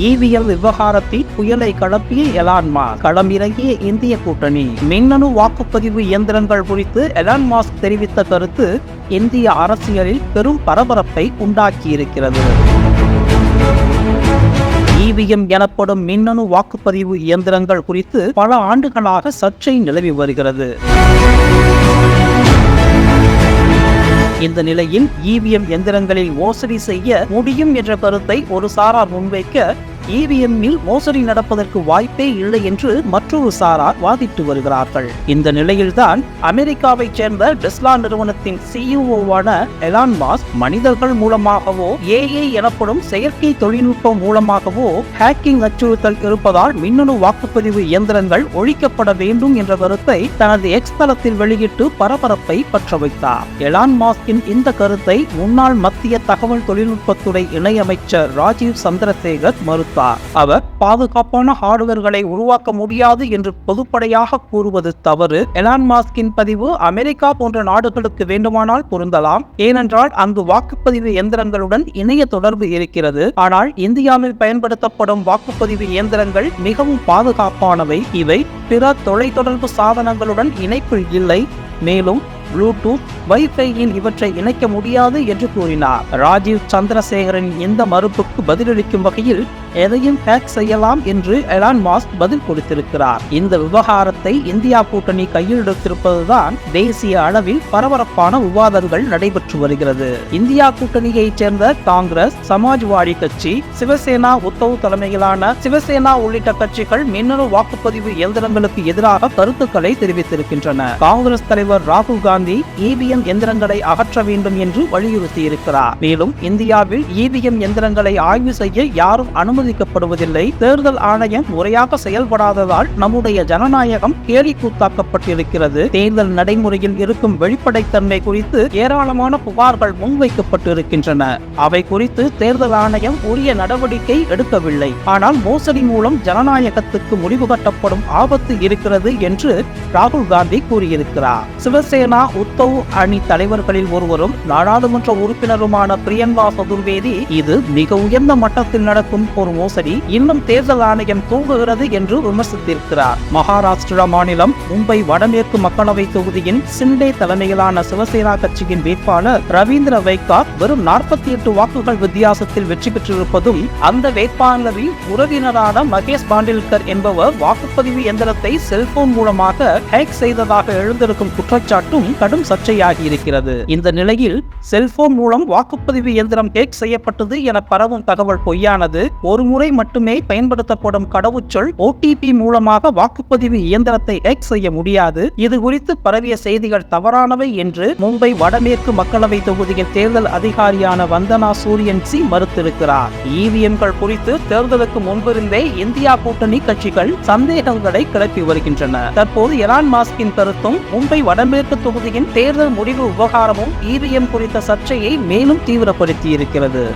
EVM விவகாரத்தில் புயலை கலப்பிய Elon களமிறங்கிய இந்திய கூட்டணி. மின்னணு வாக்குப்பதிவு இயந்திரங்கள் குறித்து எலான் மாஸ்க் தெரிவித்த கருத்து இந்திய அரசியலில் பெரும் பரபரப்பை உண்டாக்கியிருக்கிறது. இவிஎம் எனப்படும் மின்னணு வாக்குப்பதிவு இயந்திரங்கள் குறித்து பல ஆண்டுகளாக சர்ச்சை நிலவி வருகிறது. இந்த நிலையில் இவிஎம் எந்திரங்களில் மோசடி செய்ய முடியும் என்ற கருத்தை ஒரு சாரார் முன்வைக்க இவிஎம்மில் மோசடி நடப்பதற்கு வாய்ப்பே இல்லை என்று மற்றொரு சாரார் வாதிட்டு வருகிறார்கள். இந்த நிலையில்தான் அமெரிக்காவைச் சேர்ந்த டெஸ்லா நிறுவனத்தின் சிஇஓவான எலான் மாஸ்க் மனிதர்கள் மூலமாகவோ ஏஏ எனப்படும் செயற்கை தொழில்நுட்பம் மூலமாகவோ ஹேக்கிங் அச்சுறுத்தல் இருப்பதால் மின்னணு வாக்குப்பதிவு இயந்திரங்கள் ஒழிக்கப்பட வேண்டும் என்ற கருத்தை தனது எக்ஸ் தளத்தில் வெளியிட்டு பரபரப்பை பற்ற வைத்தார் எலான் மாஸ்கின் இந்த கருத்தை முன்னாள் மத்திய தகவல் தொழில்நுட்பத்துறை இணையமைச்சர் ராஜீவ் சந்திரசேகர் மறுத்தார். அவர் பாதுகாப்பான ஹார்ட்வேர்களை உருவாக்க முடியாது என்று பொதுப்படையாக கூறுவது தவறு. எலான் மாஸ்கின் பதிவு அமெரிக்கா போன்ற நாடுகளுக்கு வேண்டுமானால் பொருந்தலாம். ஏனென்றால் அங்கு வாக்குப்பதிவு இயந்திரங்களுடன் இணைய தொடர்பு இருக்கிறது. ஆனால் இந்தியாவில் பயன்படுத்தப்படும் வாக்குப்பதிவு இயந்திரங்கள் மிகவும் பாதுகாப்பானவை. இவை பிற தொலைத்தொடர்பு சாதனங்களுடன் இணைப்பு இல்லை. மேலும் ப்ளூடூத் வைஃபையில் இவற்றை இணைக்க முடியாது என்று கூறினார். ராஜீவ் சந்திரசேகரின் இந்த மறுப்புக்கு பதிலளிக்கும் வகையில் எதையும் ஹேக் செய்யலாம் என்று எலான் மாஸ்க் பதில் கொடுத்திருக்கிறார். இந்த விவகாரத்தை இந்தியா கூட்டணி கையில் எடுத்திருப்பதுதான் தேசிய அளவில் பரபரப்பான விவாதங்கள் நடைபெற்று வருகிறது. இந்தியா கூட்டணியைச் சேர்ந்த காங்கிரஸ் சமாஜ்வாடி கட்சி சிவசேனா உத்தவ் தலைமையிலான சிவசேனா உள்ளிட்ட கட்சிகள் மின்னணு வாக்குப்பதிவு இயந்திரங்களுக்கு எதிராக கருத்துக்களை தெரிவித்திருக்கின்றன. காங்கிரஸ் தலைவர் ராகுல் காந்தி இவிஎம் எந்திரங்களை அகற்ற வேண்டும் என்று வலியுறுத்தியிருக்கிறார். மேலும் இந்தியாவில் இவிஎம் எந்திரங்களை ஆய்வு செய்ய யாரும் அனுமதி அனுமதிக்கப்படுவதில்லை. தேர்தல் ஆணையம் முறையாக செயல்படாததால் நம்முடைய ஜனநாயகம் கேலி கூத்தாக்கப்பட்டிருக்கிறது. தேர்தல் நடைமுறையில் இருக்கும் வெளிப்படைத்தன்மை குறித்து ஏராளமான புகார்கள் முன்வைக்கப்பட்டிருக்கின்றன. அவை குறித்து தேர்தல் ஆணையம் உரிய நடவடிக்கை எடுக்கவில்லை. ஆனால் மோசடி மூலம் ஜனநாயகத்துக்கு முடிவு கட்டப்படும் ஆபத்து இருக்கிறது என்று ராகுல் காந்தி கூறியிருக்கிறார். சிவசேனா உத்தவ் அணி தலைவர்களில் ஒருவரும் நாடாளுமன்ற உறுப்பினருமான பிரியங்கா சதுர்வேதி இது மிக உயர்ந்த மட்டத்தில் நடக்கும் ஒரு ஒரு மோசடி இன்னும் தேர்தல் ஆணையம் தூங்குகிறது என்று விமர்சித்திருக்கிறார். மகாராஷ்டிரா மாநிலம் மும்பை வடமேற்கு மக்களவை தொகுதியின் சிண்டே தலைமையிலான சிவசேனா கட்சியின் வேட்பாளர் ரவீந்திர வைகா வெறும் நாற்பத்தி எட்டு வாக்குகள் வித்தியாசத்தில் வெற்றி பெற்றிருப்பதும் அந்த வேட்பாளரின் உறவினரான மகேஷ் பாண்டில்கர் என்பவர் வாக்குப்பதிவு எந்திரத்தை செல்போன் மூலமாக ஹேக் செய்ததாக எழுந்திருக்கும் குற்றச்சாட்டும் கடும் சர்ச்சையாகி இருக்கிறது இந்த நிலையில் செல்போன் மூலம் வாக்குப்பதிவு இயந்திரம் ஹேக் செய்யப்பட்டது என பரவும் தகவல் பொய்யானது ஒரு முறை மட்டுமே பயன்படுத்தப்படும் கடவுச்சொல் ஓடிபி மூலமாக வாக்குப்பதிவு இயந்திரத்தை ஹேக் செய்ய முடியாது. இது குறித்து பரவிய செய்திகள் தவறானவை என்று மும்பை வடமேற்கு மக்களவை தொகுதியின் தேர்தல் அதிகாரியான வந்தனா சூரியன் சி மறுத்திருக்கிறார். இவிஎம்கள் குறித்து தேர்தலுக்கு முன்பிருந்தே இந்தியா கூட்டணி கட்சிகள் சந்தேகங்களை கிளப்பி வருகின்றன. தற்போது எலான் மாஸ்கின் கருத்தும் மும்பை வடமேற்கு தொகுதியின் தேர்தல் முடிவு விவகாரமும் இவிஎம் குறித்த சர்ச்சையை மேலும் தீவிரப்படுத்தி இருக்கிறது